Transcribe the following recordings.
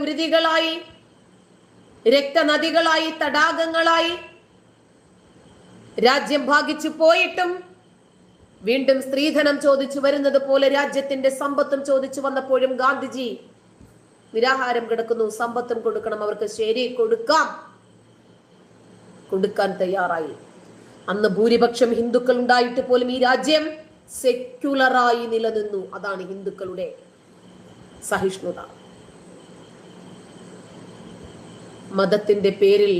രക്തപുരുതികളായി രക്തനദികളായി തടാകങ്ങളായി രാജ്യം ഭാഗിച്ചു പോയിട്ടും വീണ്ടും സ്ത്രീധനം ചോദിച്ചു വരുന്നത് പോലെ രാജ്യത്തിന്റെ സമ്പത്തും ചോദിച്ചു വന്നപ്പോഴും ഗാന്ധിജി നിരാഹാരം കിടക്കുന്നു. സമ്പത്തും കൊടുക്കണം അവർക്ക് ശരി കൊടുക്കാം. കൊടുക്കാൻ തയ്യാറായി. അന്ന് ഭൂരിപക്ഷം ഹിന്ദുക്കൾ ഉണ്ടായിട്ട് പോലും ഈ രാജ്യം സെക്യുലറായി നിലനിന്നു. അതാണ് ഹിന്ദുക്കളുടെ സഹിഷ്ണുത. മതത്തിന്റെ പേരിൽ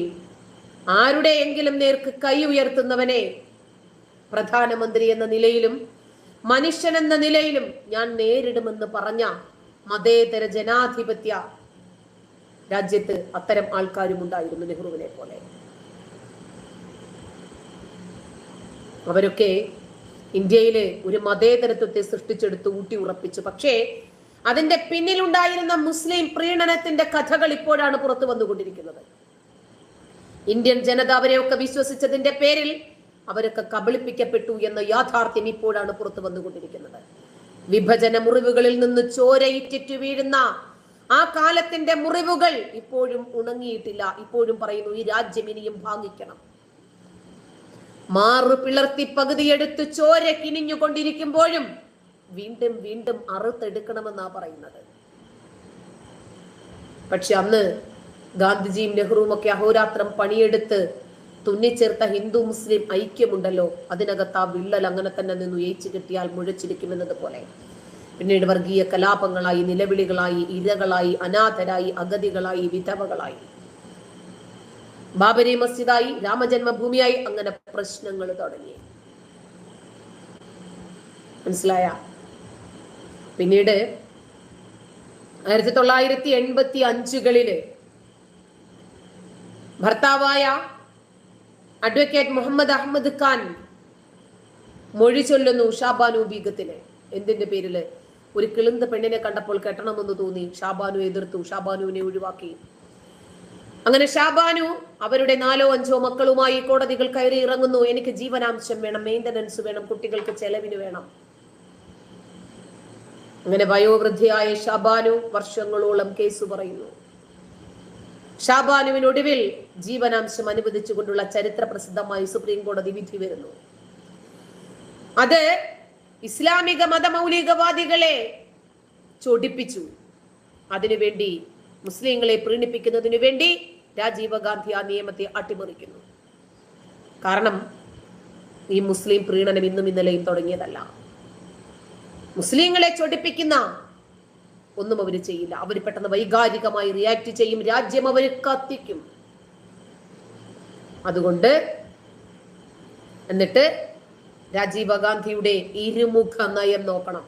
ആരുടെയെങ്കിലും നേർക്ക് കൈ ഉയർത്തുന്നവനെ പ്രധാനമന്ത്രി എന്ന നിലയിലും മനുഷ്യൻ എന്ന നിലയിലും ഞാൻ നേരിടുമെന്ന് പറഞ്ഞ മതേതര ജനാധിപത്യ രാജ്യത്ത് അത്തരം ആൾക്കാരും ഉണ്ടായിരുന്നു നെഹ്റുവിനെ പോലെ. അവരൊക്കെ ഇന്ത്യയിലെ ഒരു മതേതരത്വത്തെ സൃഷ്ടിച്ചെടുത്ത് ഊട്ടി ഉറപ്പിച്ചു. പക്ഷേ അതിന്റെ പിന്നിലുണ്ടായിരുന്ന മുസ്ലിം പ്രീണനത്തിന്റെ കഥകൾ ഇപ്പോഴാണ് പുറത്തു വന്നുകൊണ്ടിരിക്കുന്നത്. ഇന്ത്യൻ ജനത അവരെയൊക്കെ വിശ്വസിച്ചതിന്റെ പേരിൽ അവരൊക്കെ കബളിപ്പിക്കപ്പെട്ടു എന്ന യാഥാർത്ഥ്യം ഇപ്പോഴാണ് പുറത്തു വന്നുകൊണ്ടിരിക്കുന്നത്. വിഭജന മുറിവുകളിൽ നിന്ന് ചോരയിറ്റിറ്റു വീഴുന്ന ആ കാലത്തിന്റെ മുറിവുകൾ ഇപ്പോഴും ഉണങ്ങിയിട്ടില്ല. ഇപ്പോഴും പറയുന്നു ഈ രാജ്യം ഇനിയും ഭാഗിക്കണം. മാറു പിളർത്തി പകുതിയെടുത്ത് ചോര കിനിഞ്ഞുകൊണ്ടിരിക്കുമ്പോഴും വീണ്ടും വീണ്ടും അറുത്തെടുക്കണമെന്നാ പറയുന്നത്. പക്ഷെ അന്ന് ഗാന്ധിജിയും നെഹ്റുവും ഒക്കെ അഹോരാത്രം പണിയെടുത്ത് തുന്നിച്ചേർത്ത ഹിന്ദു മുസ്ലിം ഐക്യമുണ്ടല്ലോ അതിനകത്ത് ആ വിള്ളൽ അങ്ങനെ തന്നെ നിന്ന് ഉയച്ചു കിട്ടിയാൽ മുഴച്ചിരിക്കുമെന്നത് പോലെ. പിന്നീട് വർഗീയ കലാപങ്ങളായി നിലവിളികളായി ഇരകളായി അനാഥരായി അഗതികളായി വിധവകളായി. ബാബരി മസ്ജിദായി രാമജന്മഭൂമിയായി അങ്ങനെ പ്രശ്നങ്ങൾ തുടങ്ങി. മനസ്സിലായ? പിന്നീട് ആയിരത്തി തൊള്ളായിരത്തി എൺപത്തി അഞ്ചുകളിൽ ഭർത്താവായ അഡ്വക്കേറ്റ് മുഹമ്മദ് അഹമ്മദ് ഖാൻ മൊഴി ചൊല്ലുന്നു ഷാബാനു ബീഗത്തിന് എന്തിന്റെ പേരിൽ? ഒരു കിളുന്ത പെണ്ണിനെ കണ്ടപ്പോൾ കെട്ടണമെന്ന് തോന്നി. ഷാബാനു എതിർത്തു. ഷാബാനുവിനെ ഒഴിവാക്കി. അങ്ങനെ ഷാബാനു അവരുടെ നാലോ അഞ്ചോ മക്കളുമായി കോടതികൾ കയറി ഇറങ്ങുന്നു. എനിക്ക് ജീവനാംശം വേണം മെയിന്റനൻസ് വേണം കുട്ടികൾക്ക് ചെലവിന് വേണം. അങ്ങനെ വയോവൃദ്ധിയായ ഷാബാനു വർഷങ്ങളോളം കേസ് പറയുന്നു. ഷാബാനുവിനൊടുവിൽ ജീവനാംശം അനുവദിച്ചുകൊണ്ടുള്ള ചരിത്ര പ്രസിദ്ധമായി സുപ്രീം കോടതി വിധി വരുന്നു. അത് ഇസ്ലാമിക മതമൗലികവാദികളെ ചൊടിപ്പിച്ചു. അതിനുവേണ്ടി മുസ്ലിങ്ങളെ പ്രീണിപ്പിക്കുന്നതിനു വേണ്ടി രാജീവ് ഗാന്ധി ആ നിയമത്തെ അട്ടിമറിക്കുന്നു. കാരണം ഈ മുസ്ലിം പ്രീണനം ഇന്നും ഇന്നലെയും തുടങ്ങിയതല്ല. മുസ്ലിങ്ങളെ ചൊടിപ്പിക്കുന്ന ഒന്നും അവർ ചെയ്യില്ല. അവർ പെട്ടെന്ന് വൈകാരികമായി റിയാക്ട് ചെയ്യും രാജ്യം അവർ കത്തിക്കും. അതുകൊണ്ട് എന്നിട്ട് രാജീവ് ഗാന്ധിയുടെ ഇരുമുഖ നയം നോക്കണം.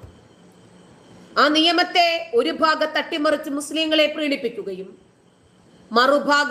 ആ നിയമത്തെ ഒരു ഭാഗത്ത് അട്ടിമറിച്ച് മുസ്ലിങ്ങളെ പ്രീണിപ്പിക്കുകയും മറുഭാഗത്ത്